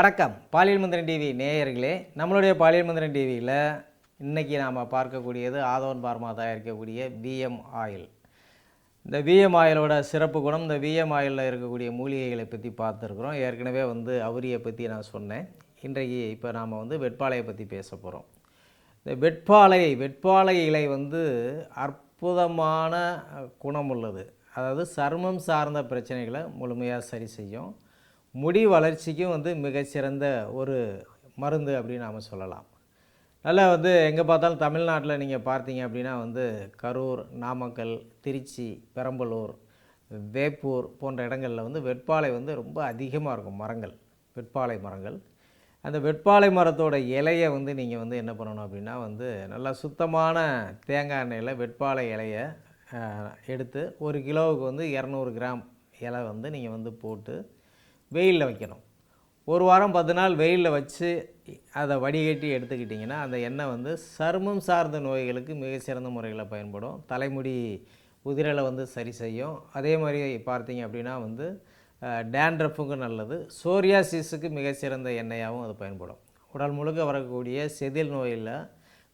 வணக்கம். பாலியல் மந்திரன் டிவி நேயர்களே நம்மளுடைய பாலியல் மந்திரன் டிவியில் இன்றைக்கி நாம் பார்க்கக்கூடியது ஆதவன் பார்மா தயாரிக்கக்கூடிய விஎம் ஆயில். இந்த விஎம் ஆயிலோட சிறப்பு குணம் இந்த விஎம் ஆயிலில் இருக்கக்கூடிய மூலிகைகளை பற்றி பார்த்துருக்குறோம். ஏற்கனவே வந்து அவரியை பற்றி நான் சொன்னேன். இன்றைக்கு இப்போ நாம் வந்து வெட்பாளையை பற்றி பேச போகிறோம் இந்த வெட்பாலை வெட்பாலை இலை வந்து அற்புதமான குணம் உள்ளது. அதாவது சருமம் சார்ந்த பிரச்சனைகளை முழுமையாக சரி செய்யும். முடி வளர்ச்சிக்கும் வந்து மிகச்சிறந்த ஒரு மருந்து அப்படின்னு நாம் சொல்லலாம். நல்லா வந்து எங்கே பார்த்தாலும் தமிழ்நாட்டில் நீங்கள் பார்த்தீங்க அப்படின்னா வந்து கரூர் நாமக்கல் திருச்சி பெரம்பலூர் வேப்பூர் போன்ற இடங்களில் வந்து வெட்பாலை வந்து ரொம்ப அதிகமாக இருக்கும் மரங்கள் வெட்பாலை மரங்கள். அந்த வெட்பாலை மரத்தோட இலையை வந்து நீங்கள் வந்து என்ன பண்ணணும் அப்படின்னா வந்து நல்லா சுத்தமான தேங்காய் எண்ணெயில் வெட்பாலை இலையை எடுத்து ஒரு கிலோவுக்கு வந்து இரநூறு கிராம் இலை வந்து நீங்கள் வந்து போட்டு வெயிலில் வைக்கணும். ஒரு வாரம் பத்து நாள் வெயிலில் வச்சு அதை வடிகட்டி எடுத்துக்கிட்டிங்கன்னா அந்த எண்ணெய் வந்து சருமம் சார்ந்த நோய்களுக்கு மிக சிறந்த முறையில் பயன்படும். தலைமுடி உதிரலை வந்து சரி செய்யும். அதே மாதிரி பார்த்தீங்க அப்படின்னா வந்து டேண்ட்ரஃபுக்கு நல்லது. சோரியாசிஸுக்கு மிக சிறந்த எண்ணெயாகவும் அது பயன்படும். உடல் முழுக்க வரக்கூடிய செதில் நோயில்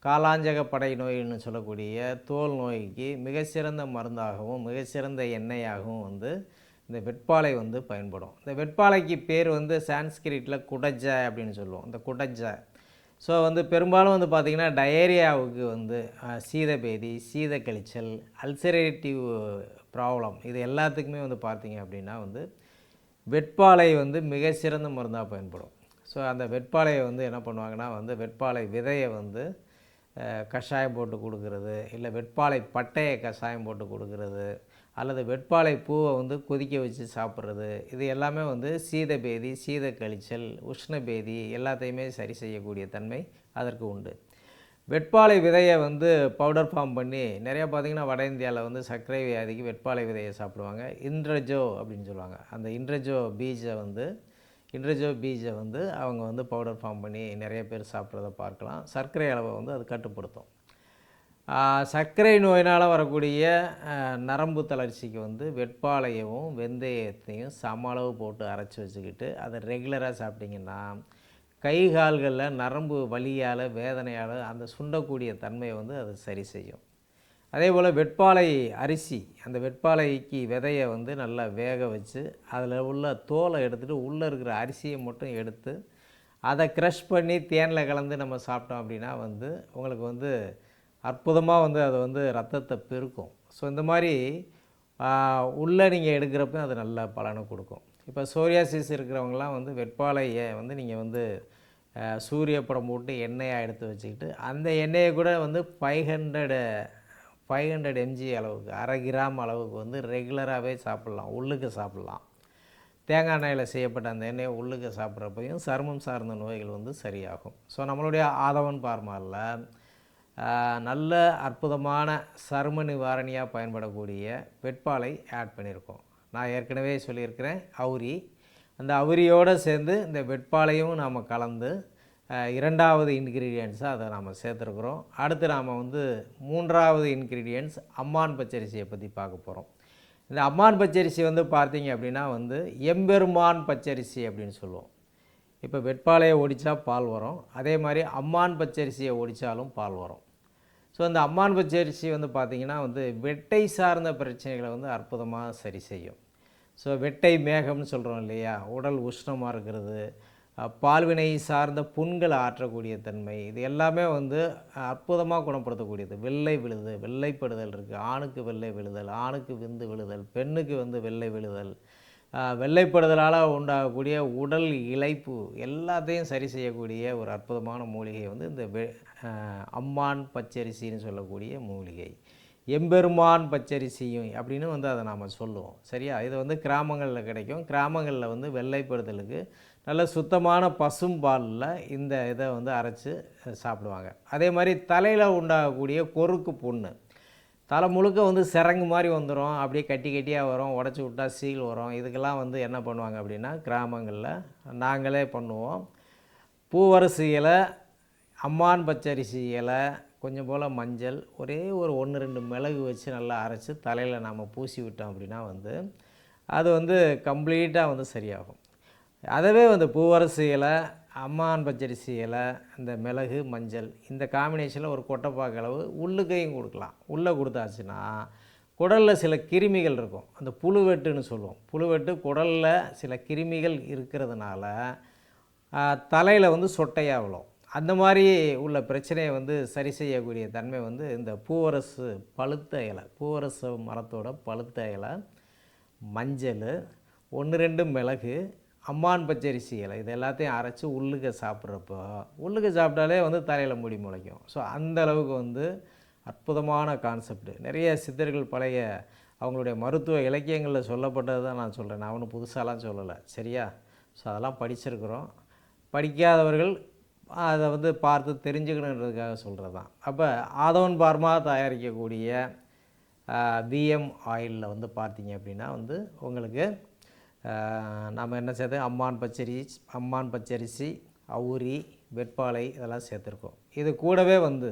காலாஞ்சக படை நோயின்னு சொல்லக்கூடிய தோல் நோய்க்கு மிக சிறந்த மருந்தாகவும் மிக சிறந்த எண்ணெயாகவும் வந்து இந்த வெட்பாலை வந்து பயன்படும். இந்த வெட்பாலைக்கு பேர் வந்து சான்ஸ்கிரிட்டில் குடஜ அப்படின்னு சொல்லுவோம். இந்த குடஜ. ஸோ வந்து பெரும்பாலும் வந்து பார்த்திங்கன்னா டயேரியாவுக்கு வந்து சீத சீதபேதி சீத கழிச்சல் அல்சரேட்டிவ் ப்ராப்ளம் இது எல்லாத்துக்குமே வந்து பார்த்திங்க அப்படின்னா வந்து வெட்பாலை வந்து மிக சிறந்த மருந்தாக பயன்படும். ஸோ அந்த வெட்பாலையை வந்து என்ன பண்ணுவாங்கன்னா வந்து வெட்பாலை விதையை வந்து கஷாயம் போட்டு கொடுக்கறது இல்லை வெட்பாலை பட்டையை கஷாயம் போட்டு கொடுக்கறது அல்லது வெட்பாலை பூவை வந்து கொதிக்க வச்சு சாப்பிட்றது இது எல்லாமே வந்து சீதபேதி சீத கழிச்சல் உஷ்ணபேதி எல்லாத்தையுமே சரி செய்யக்கூடிய தன்மை அதற்கு உண்டு. வெட்பாலை விதையை வந்து பவுடர் ஃபார்ம் பண்ணி நிறையா பார்த்திங்கன்னா வட இந்தியாவில் வந்து சர்க்கரை வியாதிக்கு வெட்பாலை விதையை சாப்பிடுவாங்க. இன்ட்ரஜோ அப்படின்னு சொல்லுவாங்க. அந்த இன்ட்ரஜோ பீஜை வந்து இன்ட்ரஜோ பீஜை வந்து அவங்க வந்து பவுடர் ஃபார்ம் பண்ணி நிறைய பேர் சாப்பிட்றத பார்க்கலாம். சர்க்கரை அளவை வந்து அது கட்டுப்படுத்தும். சர்க்கரை நோயினால் வரக்கூடிய நரம்பு தளர்ச்சிக்கு வந்து வெட்பாலையவும் வெந்தயத்தையும் சம அளவு போட்டு அரைச்சி வச்சுக்கிட்டு அதை ரெகுலராக சாப்பிட்டிங்கன்னா கை கால்களில் நரம்பு வலியால் வேதனையால் அந்த சுண்டக்கூடிய தன்மையை வந்து அது சரி செய்யும். அதே போல் வெட்பாலை அரிசி அந்த வெட்பாலைக்கு விதையை வந்து நல்லா வேக வச்சு அதில் உள்ள தோலை எடுத்துகிட்டு உள்ளே இருக்கிற அரிசியை மட்டும் எடுத்து அதை க்ரஷ் பண்ணி தேனில் கலந்து நம்ம சாப்பிட்டோம் அப்படின்னா வந்து உங்களுக்கு வந்து அற்புதமாக வந்து அது வந்து ரத்தத்தை பெருக்கும். ஸோ இந்த மாதிரி உள்ளே நீங்கள் எடுக்கிறப்ப அது நல்ல பலனை கொடுக்கும். இப்போ சோரியாசிஸ் இருக்கிறவங்கலாம் வந்து வெட்பாலையை வந்து நீங்கள் வந்து சூரிய படம் போட்டு எண்ணெயாக எடுத்து வச்சுக்கிட்டு அந்த எண்ணெயை கூட வந்து five hundred five hundred mg அளவுக்கு அரை கிராம் அளவுக்கு வந்து ரெகுலராகவே சாப்பிட்லாம் உள்ளுக்கு சாப்பிட்லாம். தேங்காய் எண்ணெயில் செய்யப்பட்ட அந்த எண்ணெயை உள்ளுக்கு சாப்பிட்றப்பையும் சருமம் சார்ந்த நோய்கள் வந்து சரியாகும். ஸோ நம்மளுடைய ஆதவன் பார்மாலில் நல்ல அற்புதமான சரும நிவாரணியாக பயன்படக்கூடிய வெட்பாலை ஆட் பண்ணியிருக்கோம். நான் ஏற்கனவே சொல்லியிருக்கிறேன் அவுரி. அந்த அவுரியோடு சேர்ந்து இந்த வெட்பாலையும் நாம் கலந்து இரண்டாவது இன்க்ரீடியன்ஸாக அதை நாம் சேர்த்துருக்குறோம். அடுத்து நாம் வந்து மூன்றாவது இன்க்ரீடியன்ஸ் அம்மான் பச்சரிசியை பற்றி பார்க்க போகிறோம் இந்த அம்மான் பச்சரிசி வந்து பார்த்தீங்க அப்படின்னா வந்து எம்பெருமான் பச்சரிசி அப்படின்னு சொல்லுவோம். இப்போ வெட்பாலையை ஒடித்தா பால் வரும். அதே மாதிரி அம்மான் பச்சரிசியை ஒடித்தாலும் பால் வரும். ஸோ அந்த அம்மான் பச்சரிசி வந்து பார்த்திங்கன்னா வந்து வெட்டை சார்ந்த பிரச்சனைகளை வந்து அற்புதமாக சரி செய்யும். ஸோ வெட்டை மேகம்னு சொல்கிறோம் இல்லையா? உடல் உஷ்ணமாக இருக்கிறது பால்வினை சார்ந்த புண்களை ஆற்றக்கூடிய தன்மை இது எல்லாமே வந்து அற்புதமாக குணப்படுத்தக்கூடியது. வெள்ளை விழுது வெள்ளைப்படுதல் இருக்குது ஆணுக்கு வெள்ளை விழுதல் ஆணுக்கு விந்து விழுதல் பெண்ணுக்கு வந்து வெள்ளை விழுதல். வெள்ளைப்படுதலால் உண்டாகக்கூடிய உடல் இழைப்பு எல்லாத்தையும் சரி செய்யக்கூடிய ஒரு அற்புதமான மூலிகை வந்து இந்த வெ அம்மான் பச்சரிசின்னு சொல்லக்கூடிய மூலிகை. எம்பெருமான் பச்சரிசியும் அப்படின்னு வந்து அதை நாம் சொல்லுவோம். சரியா? இது வந்து கிராமங்களில் கிடைக்கும். கிராமங்களில் வந்து வெள்ளைப்படுதலுக்கு நல்ல சுத்தமான பசும்பாலில் இந்த இதை வந்து அரைச்சி சாப்பிடுவாங்க. அதே மாதிரி தலையில் உண்டாகக்கூடிய கொருக்கு புண்ணு. தலை முழுக்க வந்து சிறங்கு மாதிரி வந்துடும் அப்படியே கட்டி கட்டியாக வரும். உடச்சி விட்டா சீல் வரும். இதுக்கெல்லாம் வந்து என்ன பண்ணுவாங்க அப்படின்னா கிராமங்களில் நாங்களே பண்ணுவோம். பூவரசு இலை அம்மான் பச்சரிசி இலை கொஞ்சம் போல் மஞ்சள் ஒரே ஒரு ஒன்று ரெண்டு மிளகு வச்சு நல்லா அரைச்சி தலையில் நாம் பூசி விட்டோம் அப்படின்னா வந்து அது வந்து கம்ப்ளீட்டாக வந்து சரியாகும். அதவே வந்து பூவரசு இலை அம்மான் பச்சரிசி இலை இந்த மிளகு மஞ்சள் இந்த காம்பினேஷனில் ஒரு கொட்டைப்பாக்கு அளவு உள்ளுக்கையும் கொடுக்கலாம். உள்ளே கொடுத்தாச்சுன்னா குடலில் சில கிருமிகள் இருக்கும். அந்த புழுவெட்டுன்னு சொல்லுவோம். புழுவெட்டு குடலில் சில கிருமிகள் இருக்கிறதுனால தலையில் வந்து சொட்டையாக விழும். அந்த மாதிரி உள்ள பிரச்சனையை வந்து சரி செய்யக்கூடிய தன்மை வந்து இந்த பூவரசு பழுத்த இலை பூவரசு மரத்தோட பழுத்த இலை மஞ்சள் ஒன்று ரெண்டு மிளகு அம்மான் பச்சரிசி இலை இது எல்லாத்தையும் அரைச்சி உள்ளுக்க சாப்பிட்றப்போ உள்ளுக்க சாப்பிட்டாலே வந்து தலையில் முடி முளைக்கும். ஸோ அந்த அளவுக்கு வந்து அற்புதமான கான்செப்ட் நிறைய சித்தர்கள் பழைய அவங்களுடைய மருத்துவ இலக்கியங்களில் சொல்லப்பட்டது தான் நான் சொல்கிறேன் நான் ஒன்றும் புதுசாலாம் சொல்லலை. சரியா? ஸோ அதெல்லாம் படிச்சிருக்கிறோம். படிக்காதவர்கள் அதை வந்து பார்த்து தெரிஞ்சுக்கணுன்றதுக்காக சொல்கிறது தான். அப்போ ஆதவன் பார்மா தயாரிக்கக்கூடிய பிஎம் ஆயிலில் வந்து பார்த்தீங்க அப்படின்னா வந்து உங்களுக்கு நாம் நம்ம என்ன சேர்த்து? அம்மான் பச்சரி அம்மான் பச்சரிசி அவுரி வெட்பாலை இதெல்லாம் சேர்த்துருக்கோம். இது கூடவே வந்து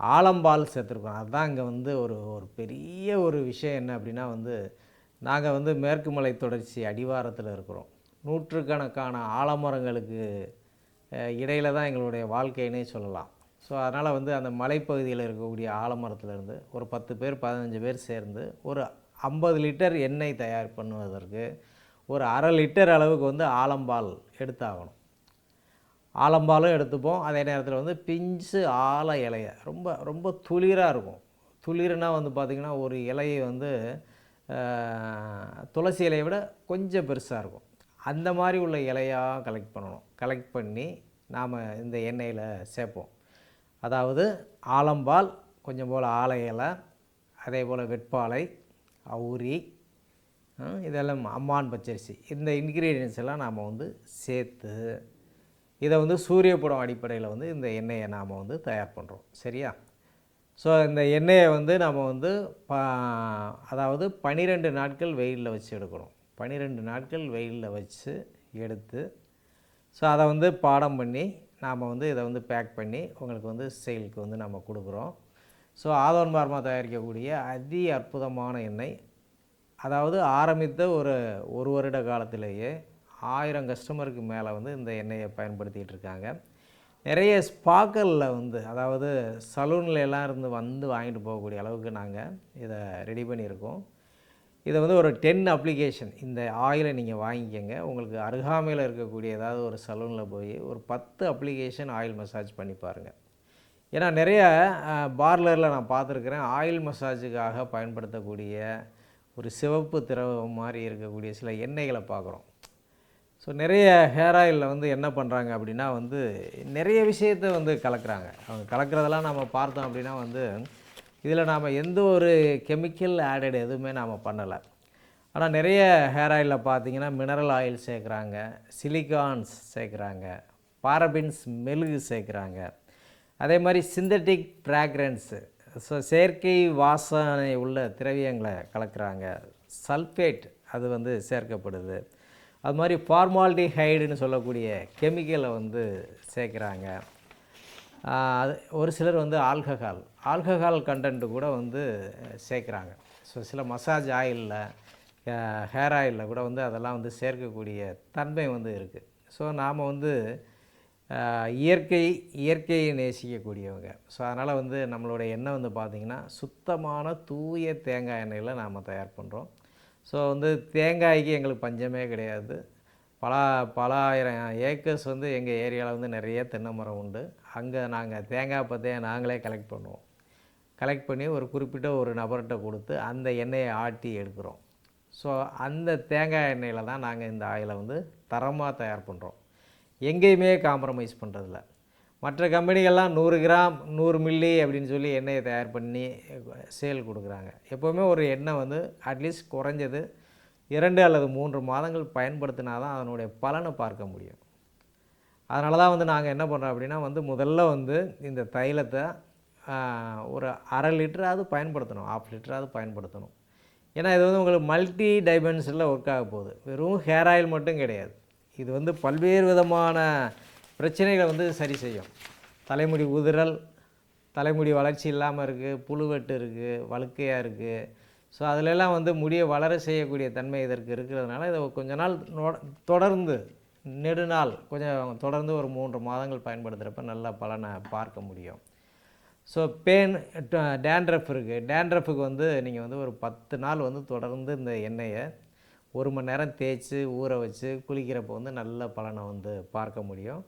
ஆலம்பால் சேர்த்துருக்கோம். அதுதான் இங்கே வந்து ஒரு ஒரு பெரிய ஒரு விஷயம் என்ன அப்படின்னா வந்து நாங்கள் வந்து மேற்கு மலை தொடர்ச்சி அடிவாரத்தில் இருக்கிறோம். நூற்றுக்கணக்கான ஆலமரங்களுக்கு அஹ், இடையில தான் எங்களுடைய வாழ்க்கைன்னே சொல்லலாம். ஸோ அதனால் வந்து அந்த மலைப்பகுதியில் இருக்கக்கூடிய ஆலமரத்துலேருந்து ஒரு பத்து பேர் பதினஞ்சு பேர் சேர்ந்து ஒரு ஐம்பது லிட்டர் எண்ணெய் தயார் பண்ணுவதற்கு ஒரு அரை லிட்டர் அளவுக்கு வந்து ஆலம்பால் எடுத்தாகணும். ஆலம்பாலும் எடுத்துப்போம். அதே நேரத்தில் வந்து பிஞ்சு ஆல இலைய ரொம்ப ரொம்ப துளிராக இருக்கும். துளிர்னா வந்து பார்த்திங்கன்னா ஒரு இலையை வந்து துளசி இலையை விட கொஞ்சம் பெருசாக இருக்கும். அந்த மாதிரி உள்ள இலையாக கலெக்ட் பண்ணணும். கலெக்ட் பண்ணி நாம் இந்த எண்ணெயில் சேர்ப்போம். அதாவது ஆலம்பால் கொஞ்சம் போல் ஆலை இலை அதே போல் வெட்பாலை அவுரி இதெல்லாம் அம்மான் பச்சரிசி. இந்த இன்க்ரீடியன்ஸ் எல்லாம் நாம் வந்து சேர்த்து இதை வந்து சூரிய படம் அடிப்படையில் வந்து இந்த எண்ணெயை நாம் வந்து தயார் பண்ணுறோம் சரியா? ஸோ இந்த எண்ணெயை வந்து நாம் வந்து ப அதாவது பன்னிரெண்டு நாட்கள் வெயிலில் வச்சு எடுக்கணும். பன்னிரெண்டு நாட்கள் வெயிலில் வச்சு எடுத்து ஸோ அதை வந்து பாடம் பண்ணி நாம் வந்து இதை வந்து பேக் பண்ணி உங்களுக்கு வந்து சேலுக்கு வந்து நம்ம கொடுக்குறோம். ஸோ ஆதவன் பார்மா தயாரிக்கக்கூடிய அதி அற்புதமான எண்ணெய். அதாவது ஆரம்பித்த ஒரு ஒரு வருட காலத்திலேயே ஆயிரம் கஸ்டமருக்கு மேலே வந்து இந்த எண்ணெயை பயன்படுத்திகிட்டு இருக்காங்க. நிறைய ஸ்பாக்கலில் வந்து அதாவது சலூன்ல எல்லாம் இருந்து வந்து வாங்கிட்டு போகக்கூடிய அளவுக்கு நாங்கள் இதை ரெடி பண்ணியிருக்கோம். இதை வந்து ஒரு டென் அப்ளிகேஷன் இந்த ஆயிலை நீங்கள் வாங்கிக்கங்க. உங்களுக்கு அருகாமையில் இருக்கக்கூடிய ஏதாவது ஒரு சலூனில் போய் ஒரு பத்து அப்ளிகேஷன் ஆயில் மசாஜ் பண்ணி பாருங்கள் ஏன்னா நிறைய பார்லரில் நான் பார்த்துருக்குறேன். ஆயில் மசாஜுக்காக பயன்படுத்தக்கூடிய ஒரு சிவப்பு திரவம் மாதிரி இருக்கக்கூடிய சில எண்ணெய்களை பார்க்குறோம். ஸோ நிறைய ஹேர் ஆயிலில் வந்து என்ன பண்ணுறாங்க அப்படின்னா வந்து நிறைய விஷயத்த வந்து கலக்குறாங்க. அவங்க கலக்கிறதெல்லாம் நம்ம பார்த்தோம் அப்படின்னா வந்து இதில் நாம் எந்த ஒரு கெமிக்கல் ஆடட் எதுவுமே நாம் பண்ணலை. ஆனால் நிறைய ஹேர் ஆயிலில் பார்த்தீங்கன்னா மினரல் ஆயில் சேர்க்குறாங்க சிலிகான்ஸ் சேர்க்குறாங்க பாரபின்ஸ் மெழுகு சேர்க்குறாங்க. அதே மாதிரி சிந்தட்டிக் ஃப்ராக்ரன்ஸு ஸோ செயற்கை வாசனை உள்ள திரவியங்களை கலக்கிறாங்க. சல்ஃபேட் அது வந்து சேர்க்கப்படுது. அது மாதிரி ஃபார்மால்டிஹைடுன்னு சொல்லக்கூடிய கெமிக்கலை வந்து சேர்க்குறாங்க. அது ஒரு சிலர் வந்து ஆல்கஹால் ஆல்கஹால் கண்டென்ட்டு கூட வந்து சேர்க்குறாங்க. ஸோ சில மசாஜ் ஆயிலில் ஹேர் ஆயிலில் கூட வந்து அதெல்லாம் வந்து சேர்க்கக்கூடிய தன்மை வந்து இருக்குது ஸோ நாம் வந்து இயற்கை இயற்கையை நேசிக்கக்கூடியவங்க. ஸோ அதனால் வந்து நம்மளுடைய எண்ணெய் வந்து பார்த்திங்கன்னா சுத்தமான தூய தேங்காய் எண்ணெயில் நாம் தயார் பண்ணுறோம் ஸோ வந்து தேங்காய்க்கு எங்களுக்கு பஞ்சமே கிடையாது. பல பல ஆயிரம் ஏக்கர்ஸ் வந்து எங்கள் ஏரியாவில் வந்து நிறைய தென்னை மரம் உண்டு. அங்கே நாங்கள் தேங்காய் பற்றிய நாங்களே கலெக்ட் பண்ணுவோம். கலெக்ட் பண்ணி ஒரு குறிப்பிட்ட ஒரு நபர்கிட்ட கொடுத்து அந்த எண்ணெயை ஆட்டி எடுக்கிறோம். ஸோ அந்த தேங்காய் எண்ணெயில் தான் நாங்கள் இந்த ஆயிலை வந்து தரமாக தயார் பண்ணுறோம் எங்கேயுமே காம்ப்ரமைஸ் பண்ணுறதில்ல மற்ற கம்பெனிகள்லாம் நூறு கிராம் நூறு மில்லி அப்படின்னு சொல்லி எண்ணெயை தயார் பண்ணி சேல் கொடுக்குறாங்க. எப்போவுமே ஒரு எண்ணெய் வந்து அட்லீஸ்ட் குறைஞ்சது இரண்டு அல்லது மூன்று மாதங்கள் பயன்படுத்தினா தான் அதனுடைய பலனை பார்க்க முடியும். அதனால தான் வந்து நாங்கள் என்ன பண்ணுறோம் அப்படின்னா வந்து முதல்ல வந்து இந்த தைலத்தை ஒரு அரை லிட்டராவது பயன்படுத்தணும். ஆஃப் லிட்டராவது பயன்படுத்தணும். ஏன்னா இது வந்து உங்களுக்கு மல்டி டைமென்ஷனில் ஒர்க் ஆக போகுது. வெறும் ஹேர் ஆயில் மட்டும் கிடையாது. இது வந்து பல்வேறு விதமான பிரச்சனைகளை வந்து சரி செய்யும். தலைமுடி உதிரல் தலைமுடி வளர்ச்சி இல்லாமல் இருக்குது புழுவெட்டு இருக்குது வழுக்கையாக இருக்குது ஸோ அதிலெல்லாம் வந்து முடியை வளர செய்யக்கூடிய தன்மை இதற்கு இருக்கிறதுனால இதை கொஞ்ச நாள் நொ- தொடர்ந்து நெடுநாள் கொஞ்சம் தொடர்ந்து ஒரு மூன்று மாதங்கள் பயன்படுத்துகிறப்ப நல்ல பலனை பார்க்க முடியும். ஸோ பேன் டேண்ட்ரஃப் இருக்குது டேண்ட்ரஃபுக்கு வந்து நீங்கள் வந்து ஒரு பத்து நாள் வந்து தொடர்ந்து இந்த எண்ணெயை ஒரு மணி நேரம் தேய்ச்சி ஊற வச்சு குளிக்கிறப்போ வந்து நல்ல பலனை வந்து பார்க்க முடியும்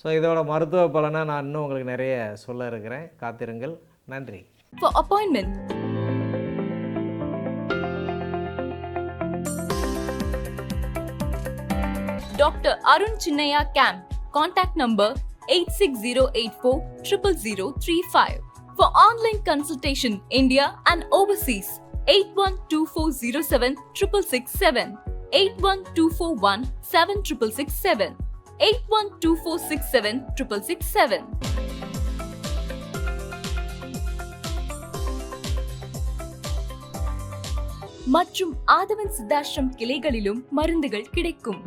ஸோ இதோட மருத்துவ பலனை நான் இன்னும் உங்களுக்கு நிறைய சொல்ல இருக்கிறேன் காத்திருங்கள் நன்றி For appointment, Dr. Arun Chinnaya Camp. Contact number 86084 00035. For online consultation, India and overseas, eight one two four zero seven triple six seven eight one two four one seven triple six seven eight one two four six seven triple six seven மற்றும் ஆதவன் சித்தாஷ்டம் கிளைகளிலும் மருந்துகள் கிடைக்கும்.